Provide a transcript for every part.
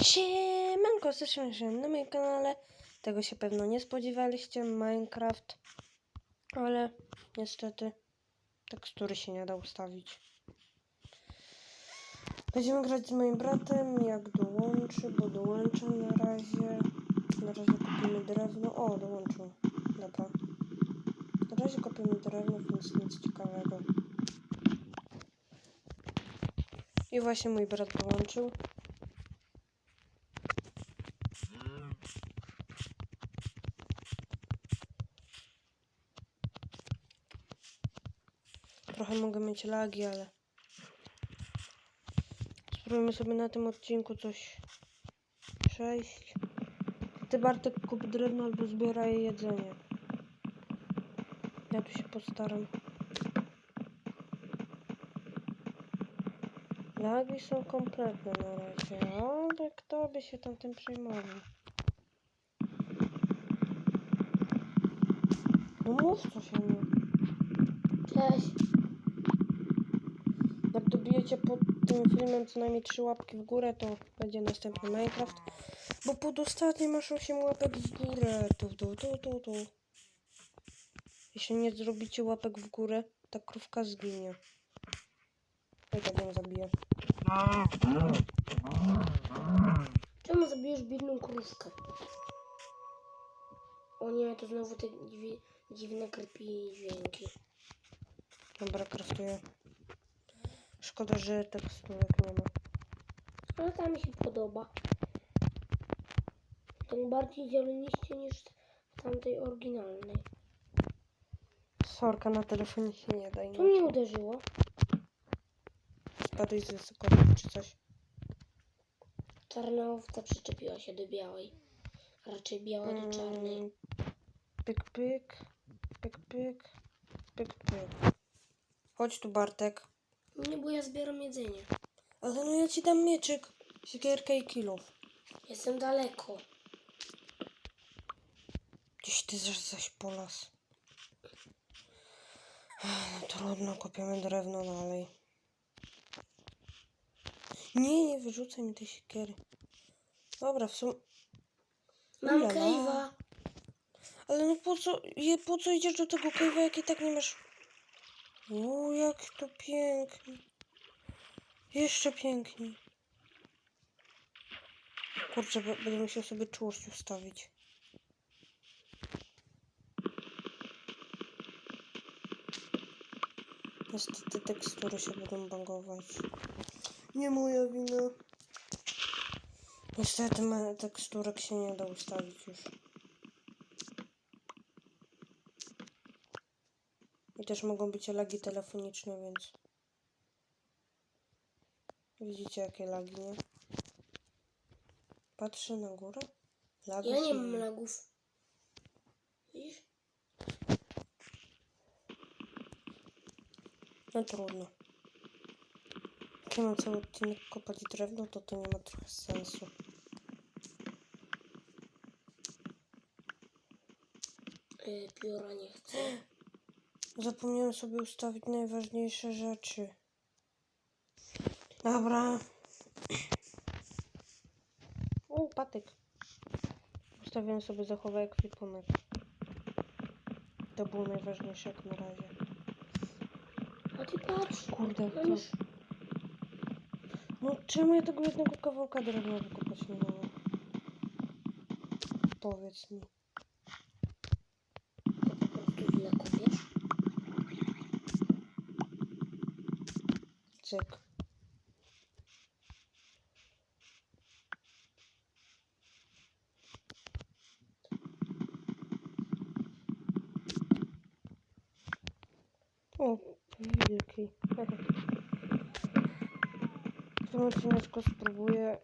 Siemanko, słyszę się na moim kanale. Tego się pewno nie spodziewaliście, Minecraft. Ale niestety tekstury się nie da ustawić. Będziemy grać z moim bratem, jak dołączy, bo dołączył na razie. Na razie kupimy drewno. O, dołączył. Dobra. Na razie kupimy drewno, więc nic ciekawego. I właśnie mój brat dołączył. Trochę mogę mieć lagi, ale spróbujmy sobie na tym odcinku coś przejść. Ty Bartek kup drewno albo zbieraj jedzenie. Ja tu się postaram. Lagi są kompletne na razie, ale kto by się tam tym przejmował? No mów coś o mnie. Cześć. Jak dobijecie pod tym filmem co najmniej 3 łapki w górę, to będzie następny Minecraft. Bo pod ostatnim masz 8 łapek w górę. Tu, tu, tu, tu, tu. Jeśli nie zrobicie łapek w górę, ta krówka zginie. I tak ją zabiję. Czemu zabijesz biedną krówkę? O nie, to znowu te dźwi- dziwne krpi dźwięki. Dobra, kraftuję. Szkoda, że teksturek nie ma. Ale ta mi się podoba. Tym bardziej zieleniście niż w tamtej oryginalnej. Sorka na telefonie się nie da inaczej. mnie uderzyło? Spadłeś z wysokości czy coś. Czarna owca przyczepiła się do białej. A raczej biała do czarnej. Mm, Pyk, pyk. Pyk, pyk. Pyk, pyk. Chodź tu, Bartek. Nie, bo ja zbieram jedzenie. Ale no ja ci dam mieczyk, siekierkę i kilów. Jestem daleko. Gdzieś ty zaś, zaś po las. Ech, No trudno, kopiemy drewno dalej. Nie, nie wyrzucaj mi tej siekiery. Dobra, w sumie... Mam Ulala. cave'a. Ale no po co, je, po co idziesz do tego cave'a, jak i tak nie masz... O, jak to pięknie. Jeszcze piękniej. Kurczę, będę musiał sobie czułość ustawić. Niestety tekstury się będą bagować. Nie moja wina. Niestety ma teksturek się nie da ustawić już. I też mogą być lagi telefoniczne, więc... Widzicie jakie lagi, nie? Patrzę na górę. Lagi Ja nie mam lagów. Widzisz? No trudno. Jak ja mam cały odcinek kopać drewno, to to nie ma trochę sensu. Yy, pióra nie chcę. Zapomniałem sobie ustawić najważniejsze rzeczy. Dobra. O, patyk. Ustawiłem sobie zachowaj ekwipunek. To było najważniejsze jak na razie. A ty patrz. Kurde, to... już. No czemu ja tego jednego kawałka drewna wykopać nie mogę? Powiedz mi. To po prostu źle kopiesz. Cyk. O, wielki. W tym odcineczku spróbuję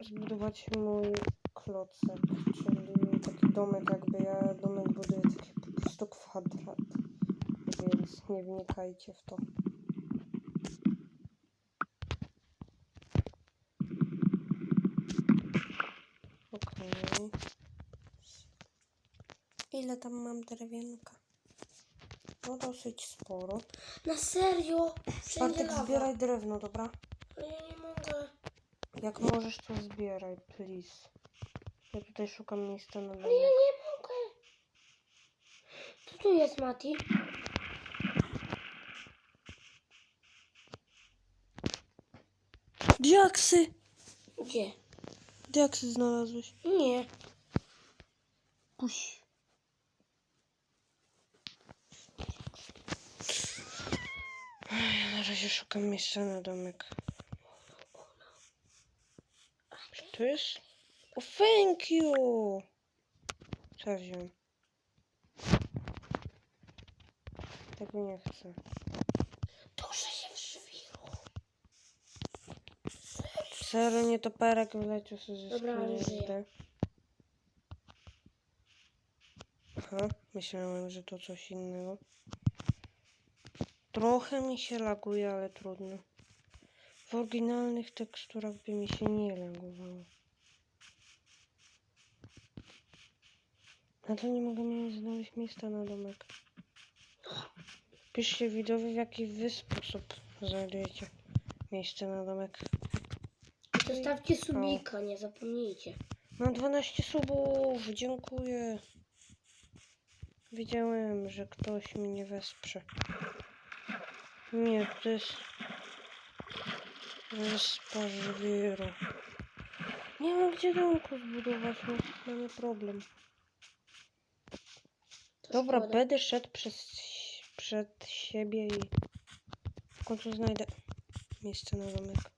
zbudować mój klocek, czyli taki domek, jakby ja domek buduję taki po prostu kwadrat. Więc nie wnikajcie w to. Ile tam mam drewienka? No dosyć sporo. Na serio? Bartek, zbieraj drewno, dobra? Ale ja nie mogę. Jak możesz, to zbieraj, please. Ja tutaj szukam miejsca na No ja nie mogę. Co tu jest, Mati? Diaksy! Gdzie? Diaksy znalazłeś. Nie. Puść. Ja na razie szukam miejsca na domek. Czy tu jest? O, thank you! Co wziąłem? Tego nie chcę. Duszę się w żwiru. Serio, nie toperek wleciał sobie ze Dobra, ale żyję. SD. Aha, myślałem, że to coś innego. Trochę mi się laguje, ale trudno. W oryginalnych teksturach by mi się nie lagowało. Ale nie mogę znaleźć miejsca na domek. Piszcie widzowie, w jaki wy sposób znajdujecie miejsce na domek. Zostawcie subika, nie zapomnijcie. Mam 12 subów, dziękuję. Wiedziałem, że ktoś mnie wesprze. Nie, to jest... Wyspa żwiru. Nie mam gdzie domku zbudować, no, mamy problem. To Dobra, szkoda. będę szedł przez, przed siebie i w końcu znajdę miejsce na domek.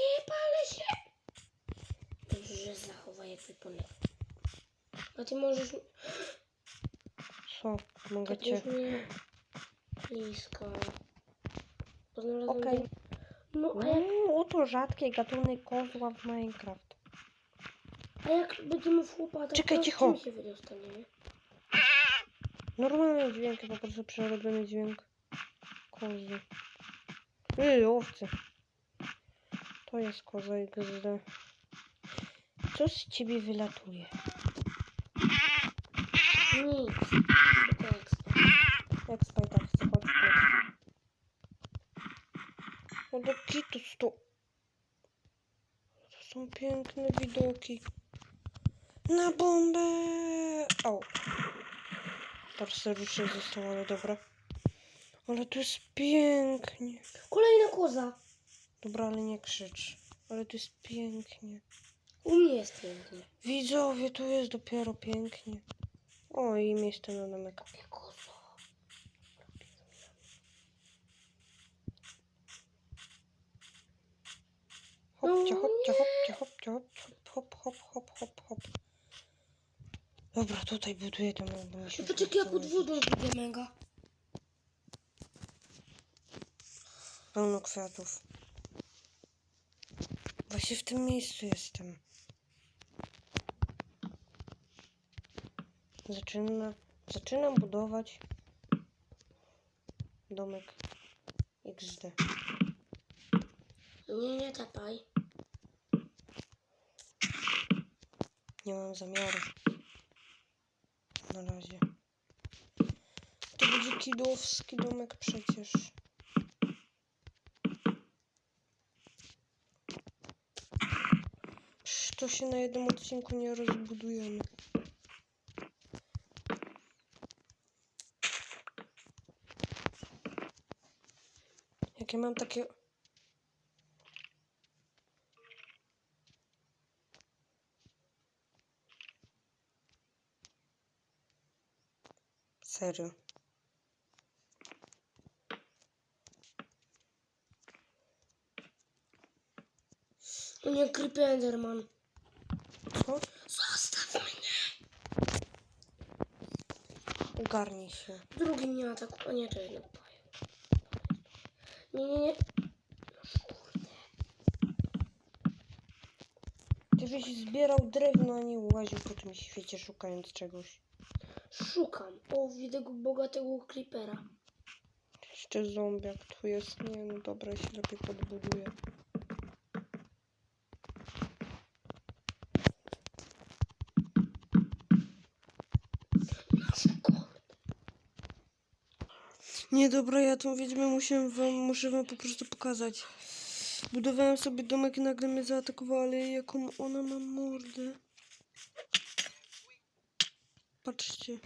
Nie palę się. Dobrze, że zachowaj ekwipunek. A ty możesz... Co? Mogę cię... mnie... Blisko. Okej. dom- No, a jak, oto rzadki gatunek kozła w Minecraft. a jak będziemy w chłopata, Czekaj, to cicho. się wydostaniemy? Normalny dźwięk, po prostu przerobiony dźwięk kozy. Yy, owce. To jest koza XD. Co z ciebie wylatuje? Nic. To ekstra. Jak spaj tak chce, chodź tu. No do kitu sto. To są piękne widoki. Na bombę! O. Teraz serdusze zostało, ale dobra. Ale to jest pięknie. Kolejna koza. Dobra, ale nie krzycz. Ale to jest pięknie. U mnie jest pięknie. Widzowie, to jest dopiero pięknie. O, i miejsce na. Hopcie, No hopcie, hopcie, hopcie, hopcie, hop, hop, hop, hop, hop. Dobra, tutaj buduję to czekaj, ja nie pod wodą budę mega. Pełno kwiatów. Właśnie w tym miejscu jestem. Zaczyna, zaczynam budować domek XD. Nie, nie tapaj. Nie mam zamiaru. Na razie. To będzie kidowski domek przecież. Się na jednym odcinku nie rozbudujemy. Jak ja mam takie... Serio. To nie Creepy Enderman. Co? Zostaw mnie. Ogarnij się. Drugi mnie atakuje. O nie, to jednak pająk. Nie, nie, nie. Ty byś zbierał drewno, a nie łaził po tym świecie szukając czegoś. Szukam. O, widzę go bogatego creepera. Jeszcze zombiak tu jest. Nie, no dobra, się lepiej podbuduję. Nie, dobra, ja tą wiedźmę muszę wam, muszę wam po prostu pokazać. Budowałem sobie domek i nagle mnie zaatakowała, ale jaką ona ma mordę. Patrzcie.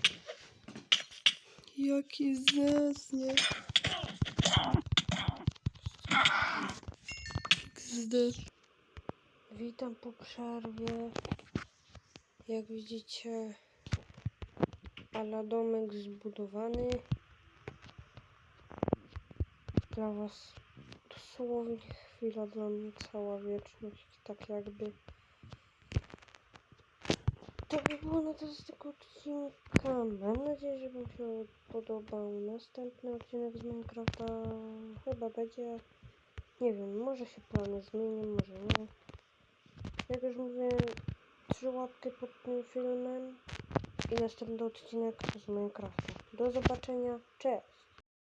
Jaki zesnie. XD. Witam po przerwie. Jak widzicie, ala domek zbudowany. Dla was dosłownie chwila, dla mnie cała wieczność, tak jakby. To by było na to z tego odcinka. Mam nadzieję, że Wam się podobał. Następny odcinek z Minecrafta chyba będzie. Nie wiem, może się plany zmienią, może nie. Jak już mówiłem, trzy łapki pod tym filmem i następny odcinek z Minecrafta. Do zobaczenia, cześć!